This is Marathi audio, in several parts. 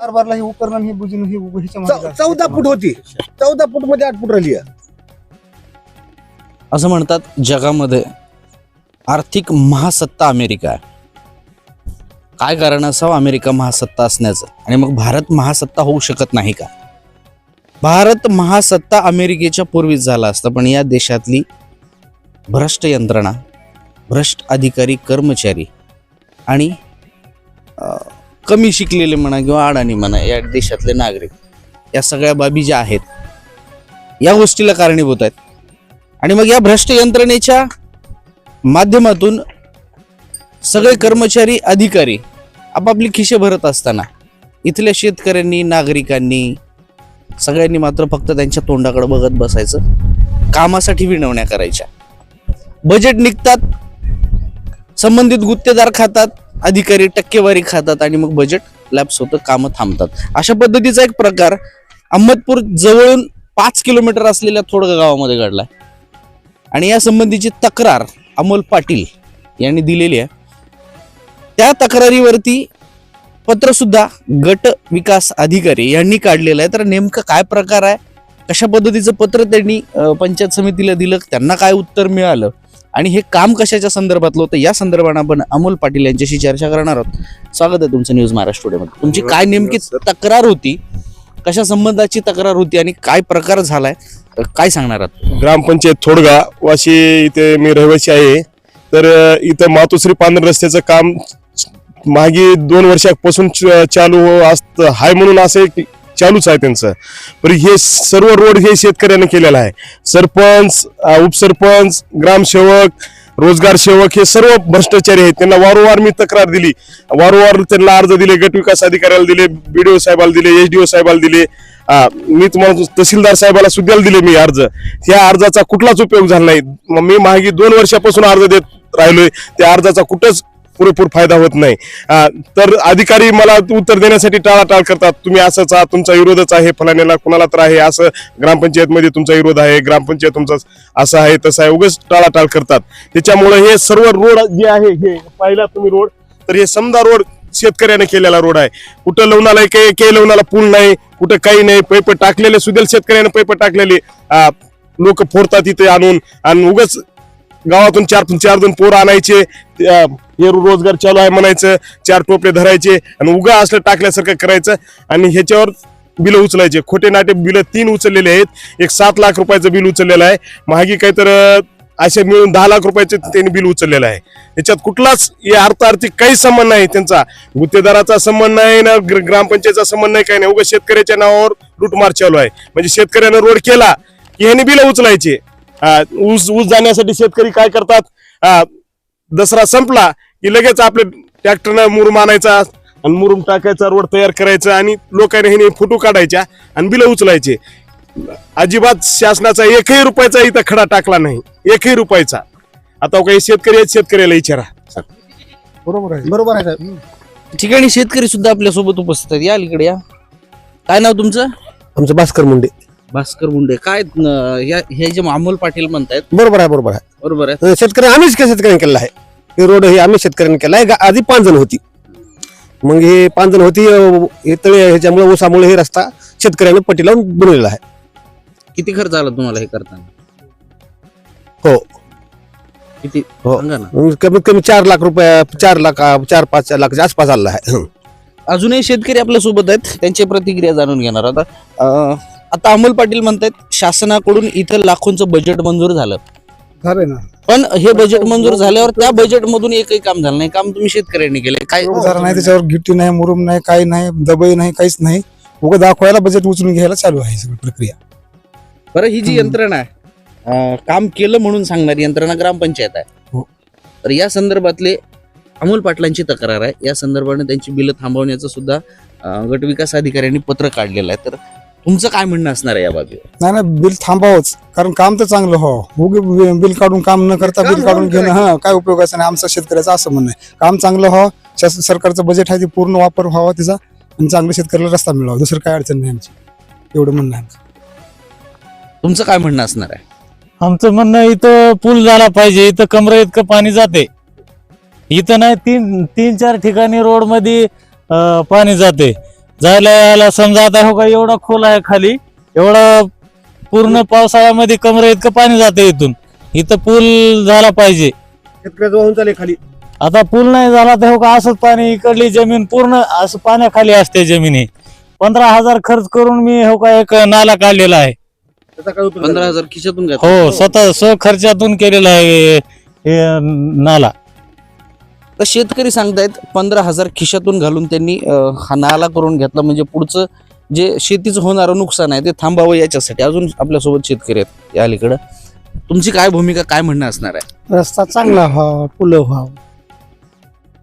कारभारला हे उपकरण हे बुजून हे चौ-. चौदा फूट होती. चौदा फूटमध्ये आठ फूट राहिली आहे. असं म्हणतात जगामध्ये आर्थिक महासत्ता अमेरिका आहे. काय कारण असावं? अमेरिका महासत्ता असण्याचं. आणि मग भारत महासत्ता होऊ शकत नाही का? भारत महासत्ता अमेरिकेच्या पूर्वीच झाला असता पण या देशातली भ्रष्ट यंत्रणा भ्रष्ट अधिकारी कर्मचारी आणि अं, कमी शिकलेले म्हणा किंवा अडाणी म्हणा या देशातले नागरिक या सगळ्या बाबी ज्या आहेत या गोष्टीला कारणीभूत आहेत. आणि मग या भ्रष्ट यंत्रणेच्या माध्यमातून सगळे कर्मचारी अधिकारी आपापली खिशे भरत असताना इथल्या शेतकऱ्यांनी नागरिकांनी सगळ्यांनी मात्र फक्त त्यांच्या तोंडाकडे बघत बसायचं कामासाठी विनवण्या करायच्या. बजेट निघतात संबंधित गुत्तेदार खातात अधिकारी टक्केवारी खातात आणि मग बजेट लॅप्स होतं कामं थांबतात. अशा पद्धतीचा एक प्रकार अहमदपूर जवळून पाच किलोमीटर असलेल्या थोडगा गावामध्ये घडला आणि या संबंधीची तक्रार अमोल पाटील यांनी दिलेली आहे. त्या तक्रारीवरती पत्रसुद्धा गट विकास अधिकारी यांनी काढलेलं आहे. तर नेमकं काय प्रकार आहे? कशा पद्धतीचं पत्र त्यांनी पंचायत समितीला दिलं? त्यांना काय उत्तर मिळालं? आणि हे काम कशाच्या संदर्भातलं होतं? या संदर्भात आपण अमोल पाटील यांच्याशी चर्चा करणार आहोत. स्वागत आहे तुमचं न्यूज महाराष्ट्र टुडेमध्ये तुमची काय नेमकी तक्रार होती? कशा संबंधाची तक्रार होती आणि काय प्रकार झालाय? काय सांगणार आहात? ग्रामपंचायत थोडगा वाशी इथे मी रहिवासी आहे. तर इथं मातोश्री पांढर रस्त्याचं काम मागे दोन वर्षापासून चालू असत हाय म्हणून असं एक चालूच आहे त्यांचं. पण हे सर्व रोड हे शेतकऱ्याने केलेला आहे. सरपंच उपसरपंच ग्रामसेवक रोजगार सेवक हे सर्व भ्रष्टाचारी आहेत. त्यांना वारंवार मी तक्रार दिली. वारंवार त्यांना अर्ज दिले गट विकास अधिकाऱ्याला दिले बीडीओ साहेबाला दिले एच डी साहेबाला दिले. आ, मी तुम्हाला तहसीलदार साहेबाला सुद्धा दिले मी अर्ज. त्या अर्जाचा कुठलाच उपयोग झाला नाही. मग मी मागे दोन वर्षापासून अर्ज देत राहिलोय. त्या अर्जाचा कुठंच पुरेपूर फायदा होत नाही. तर अधिकारी मला उत्तर देण्यासाठी टाळाटाळ करतात. तुम्ही असंच आहात तुमचा विरोधच आहे फलाण्याला कुणाला तर आहे असं ग्रामपंचायतमध्ये तुमचा विरोध आहे ग्रामपंचायत तुमचा असं आहे तसं आहे उगाच टाळाटाळ करतात. त्याच्यामुळे हे सर्व रोड जे आहे हे पाहिला तुम्ही रोड तर हे समजा रोड शेतकऱ्याने केलेला रोड आहे. कुठं लवणाला काही काही लवणाला पूल नाही कुठं काही नाही पैप टाकलेले सुदेल शेतकऱ्याने पैप टाकलेले. लोक फोडतात इथे आणून आणि उगाच गावातून चार चार दोन पोर आणायचे रोजगार चालू आहे म्हणायचं चार टोपले धरायचे आणि उगा असलं टाकल्यासारखं करायचं आणि ह्याच्यावर बिल उचलायचे. खोटे नाटे बिल तीन उचललेले आहेत. एक सात लाख रुपयाचं बिल उचललेलं आहे. मागे काहीतर असे मिळून दहा लाख रुपयाचे त्यांनी बिल उचललेलं आहे. याच्यात कुठलाच या अर्थार्थी काही संबंध नाही त्यांचा. गुत्तेदाराचा संबंध नाही ना ग्रामपंचायतचा संबंध नाही काही नाही. उगा शेतकऱ्याच्या नावावर लूटमार चालू आहे. म्हणजे शेतकऱ्यानं रोड केला की ह्याने बिल उचलायचे. ऊस ऊस जाण्यासाठी शेतकरी काय करतात? दसरा संपला की लगेच आपले ट्रॅक्टरनं मुरुम आणायचा आणि मुरुम टाकायचा रोड तयार करायचा आणि लोकांनी ह्याने फोटो काढायच्या आणि बिल उचलायचे. अजिबात शासनाचा एकही रुपयाचा इथं खडा टाकला नाही. एकही रुपयाचा. आता काही शेतकरी आहेत शेतकऱ्याला विचारा. बरोबर आहे. बरोबर आहे साहेब. ठिकाणी शेतकरी सुद्धा आपल्यासोबत उपस्थित आहेत. या अलीकडे या. काय नाव तुमचं? आमचं भास्कर मुंडे. भास्कर मुंडे. काय हे जे अमोल पाटील म्हणतायत. बरोबर आहे बरोबर आहे. बरोबर आहे. शेतकरी आम्हीच काय शेतकऱ्यांनी केलेला आहे? हे रोड हे आम्ही शेतकऱ्यांनी केला. आहे आधी पाच जण होती. मग हे पाच जण होती हे तळे ह्याच्यामुळे ऊसामुळे हे रस्ता शेतकऱ्याने पट्टी लावून बनवलेला आहे. किती खर्च आला तुम्हाला हे करताना? हो. किती? हो. सांगा ना. मग कमीत कमी चार लाख रुपये चार लाख चार पाच लाखाच्या आसपास आलेला आहे. अजूनही शेतकरी आपल्यासोबत आहेत. त्यांची प्रतिक्रिया जाणून घेणार. आता अं, आता अमोल पाटील म्हणतायत शासनाकडून इथं लाखोंचं बजेट मंजूर झालं. झालंय ना. पण हे बजेट मंजूर झाल्यावर त्या बजेट मधून एकही काम झालं नाही. काम तुम्ही शेतकऱ्यांनी केलंय. काय जरा नाही त्याच्यावर गिट्टी नाही मुरुम नाही काही नाही दबई नाही काहीच नाही. उगा दाखवायला बजेट उचलून घ्यायला चालू आहे सगळी प्रक्रिया. बरं ही जी. यंत्रणा आहे अं, काम केलं म्हणून सांगणारी यंत्रणा ग्रामपंचायत आहे. हो. तर या संदर्भातले अमोल पाटलांची तक्रार आहे. या संदर्भाने त्यांची बिलं थांबवण्याचं सुद्धा अं, गट विकास अधिकाऱ्यांनी पत्र काढलेलं आहे. तर तुमचं काय म्हणणं असणार आहे या बाबीवर नाही ना बिल थांबावंच. कारण काम तर चांगलं हो. उगे बि- बिल काढून काम न करता बिल काढून घेणं हा काय उपयोगाचं नाही आमचं शेतकऱ्याचं असं म्हणणं आहे. काम चांगलं व्हावं शासन सरकारचं बजेट आहे ते पूर्ण वापर व्हावा त्याचा आणि चांगलं शेतकऱ्याला रस्ता मिळावा. दुसरं काय अडचण नाही आमची. एवढं म्हणणं आहे आमचं. तुमचं काय म्हणणं असणार आहे? आमचं म्हणणं इथं पूल झाला पाहिजे. इथं कमरा इतकं पाणी जाते. इथं नाही तीन तीन चार ठिकाणी रोडमध्ये पाणी जाते. जायला यायला समजा आता हो का एवढा खोल आहे खाली एवढा पूर्ण पावसाळ्यामध्ये कमरे इतकं पाणी जाते इथून. इथं पूल झाला पाहिजे. शेतकऱ्याचं वाहून चालेल खाली. आता पूल नाही झाला तर हो का असंच पाणी इकडली जमीन पूर्ण असं पाण्याखाली असते जमीन. ही पंधरा हजार खर्च करून मी हो का एक नाला काढलेला आहे. त्याचा काय उपयोग पंधरा? हजार खिशातून हो स्वतः स्व खर्चातून केलेला आहे हे नाला. तर शेतकरी सांगतायत पंधरा हजार खिशातून घालून त्यांनी हा नाला करून घेतला. म्हणजे पुढचं जे शेतीचं होणारं नुकसान आहे ते थांबावं याच्यासाठी. अजून आपल्यासोबत शेतकरी आहेत या अलीकडं. तुमची काय भूमिका काय म्हणणं असणार आहे? रस्ता चांगला व्हावा पुलं व्हावं.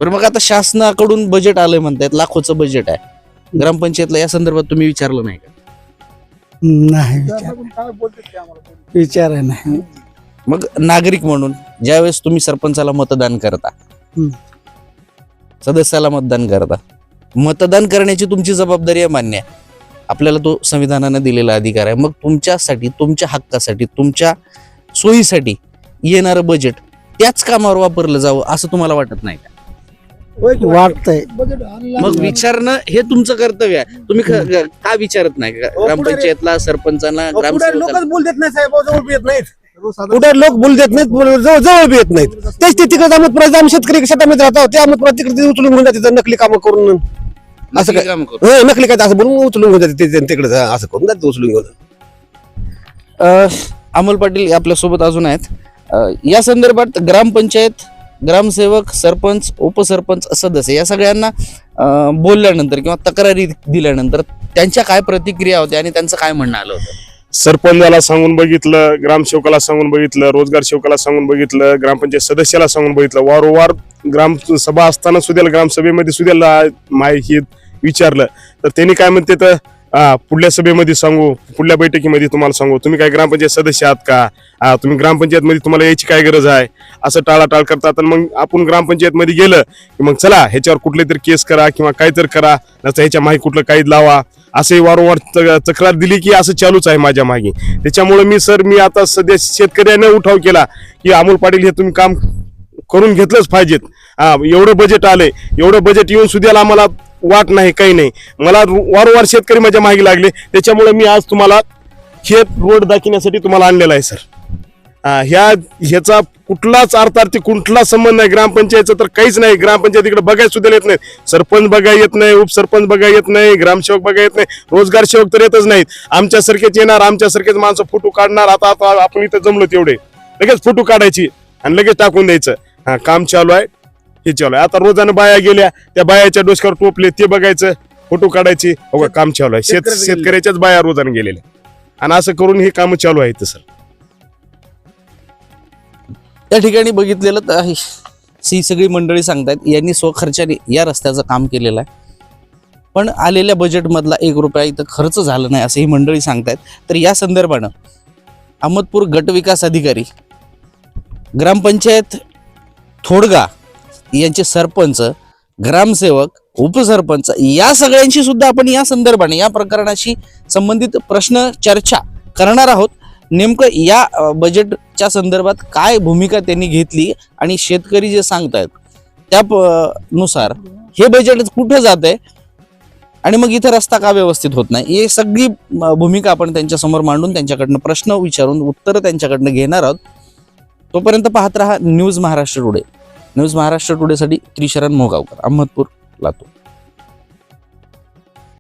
बरं मग आता शासनाकडून बजेट आलंय म्हणतायत लाखोचं बजेट आहे. ग्रामपंचायतला या संदर्भात तुम्ही विचारलं नाही का? नाही विचार विचार नाही. मग नागरिक म्हणून ज्यावेळेस तुम्ही सरपंचाला मतदान करता. सदस्याला मतदान करता. मतदान करण्याची तुमची जबाबदारी आहे मान्य आहे. आपल्याला तो संविधानानं दिलेला अधिकार आहे. मग तुमच्यासाठी तुमच्या हक्कासाठी तुमच्या सोयीसाठी येणारं बजेट त्याच कामावर वापरलं जावं असं तुम्हाला वाटत नाही का? वाटतंय. मग विचारणं हे तुमचं कर्तव्य आहे. तुम्ही ख- का विचारत नाही? का ग्रामपंचायतला सरपंचांना लोकच बोल देत नाही साहेब. जवळ येत नाहीत. पुढे लोक बोल देत नाहीत बोल- जवळ जवळ बी येत नाहीत. तेच ते तिकडे अहमदपुरात आम्ही शेतकरी शेतामध्ये राहतो ते अहमदपुरात तिकडे उचलून घेऊन जाते नकली कामं करून. असं काय? काम करू. नकली काय असं बोलून उचलून घेऊन जाते ते- तिकडे असं करून जाते उचलून घेऊन अ, अमोल पाटील आपल्यासोबत अजून आहेत. अ, या संदर्भात ग्रामपंचायत ग्रामसेवक सरपंच उपसरपंच सदस्य या सगळ्यांना अ, बोलल्यानंतर किंवा तक्रारी दिल्यानंतर त्यांच्या काय प्रतिक्रिया होत्या आणि त्यांचं काय म्हणणं आलं होतं? सरपंचाला सांगून बघितलं ग्रामसेवकाला सांगून बघितलं रोजगार सेवकाला सांगून बघितलं ग्रामपंचायत सदस्याला सांगून बघितलं. वारंवार ग्रामसभा असताना सुद्धा ग्रामसभेमध्ये सुद्धा माहिती विचारलं. तर त्यांनी काय म्हणते तर पुढल्या सभेमध्ये सांगू पुढल्या बैठकीमध्ये तुम्हाला सांगू. तुम्ही काय ग्रामपंचायत सदस्य आहात का? तुम्ही ग्रामपंचायतमध्ये तुम्हाला यायची काय गरज आहे? असं टाळाटाळ करतात. आणि मग आपण ग्रामपंचायतमध्ये गेलं की मग चला ह्याच्यावर कुठले तरी केस करा किंवा काय तर करा नसतं ह्याच्या माहिती कुठलं काही लावा. असे वारंवार त- तक्रार दिली की असं चालूच आहे माझ्या मागे. त्याच्यामुळे मी सर मी आता सध्या शेतकऱ्याने उठाव केला की अमोल पाटील हे तुम्ही काम करून घेतलंच पाहिजेत. हा एवढं बजेट आलंय. एवढं बजेट येऊन सुद्धा आम्हाला वाट नाही काही नाही. मला वारंवार शेतकरी माझ्या मागे लागले. त्याच्यामुळे मी आज तुम्हाला खेत रोड दाखवण्यासाठी तुम्हाला आणलेला आहे सर. ह्या ह्याचा कुठलाच अर्थार्थी कुठला संबंध नाही ग्रामपंचायतचा तर काहीच नाही. ग्रामपंचायत इकडे बघायला सुद्धा येत नाही. सरपंच बघायला येत नाही उपसरपंच बघायला येत नाही ग्रामसेवक बघायला येत नाही रोजगार सेवक तर येतच नाहीत. आमच्यासारखेच येणार आमच्यासारखेच माणसं फोटो काढणार. आता आता आपण इथं जमलो तेवढे. लगेच फोटो काढायची आणि लगेच टाकून द्यायचं. हा काम चालू आहे. हे चालू आहे. आता रोजानं बाया गेल्या त्या बायाच्या डोसक्यावर टोपले ते बघायचं. फोटो काढायची. काम चालू आहे. शेत शेतकऱ्याचं शेतकऱ्याच्याच बाया रोजानं गेलेल्या. आणि असं करून हे काम चालू आहेत सर. त्या ठिकाणी बघितलेलं तर आहे. ही सगळी मंडळी सांगतायत यांनी स्वखर्चाने या रस्त्याचं काम केलेलं आहे. पण आलेल्या बजेटमधला एक रुपया इथं खर्च झाला नाही असं ही मंडळी सांगतायत. तर या संदर्भानं अहमदपूर गट विकास अधिकारी ग्रामपंचायत थोडगा यांचे सरपंच ग्रामसेवक उपसरपंच या सगळ्यांशी सुद्धा आपण या संदर्भाने या प्रकरणाशी संबंधित प्रश्न चर्चा करणार आहोत. नेमकं या बजेटच्या संदर्भात काय भूमिका त्यांनी घेतली आणि शेतकरी जे सांगतायत त्या नुसार हे बजेट कुठं जात आहे आणि मग इथं रस्ता का व्यवस्थित होत नाही? हे सगळी भूमिका आपण त्यांच्यासमोर मांडून त्यांच्याकडनं प्रश्न विचारून उत्तरं त्यांच्याकडनं घेणार आहोत. तोपर्यंत पाहत राहा news Maharashtra today. News Maharashtra टुडेसाठी Trisharan मोगावकर Ahmadpur Latur.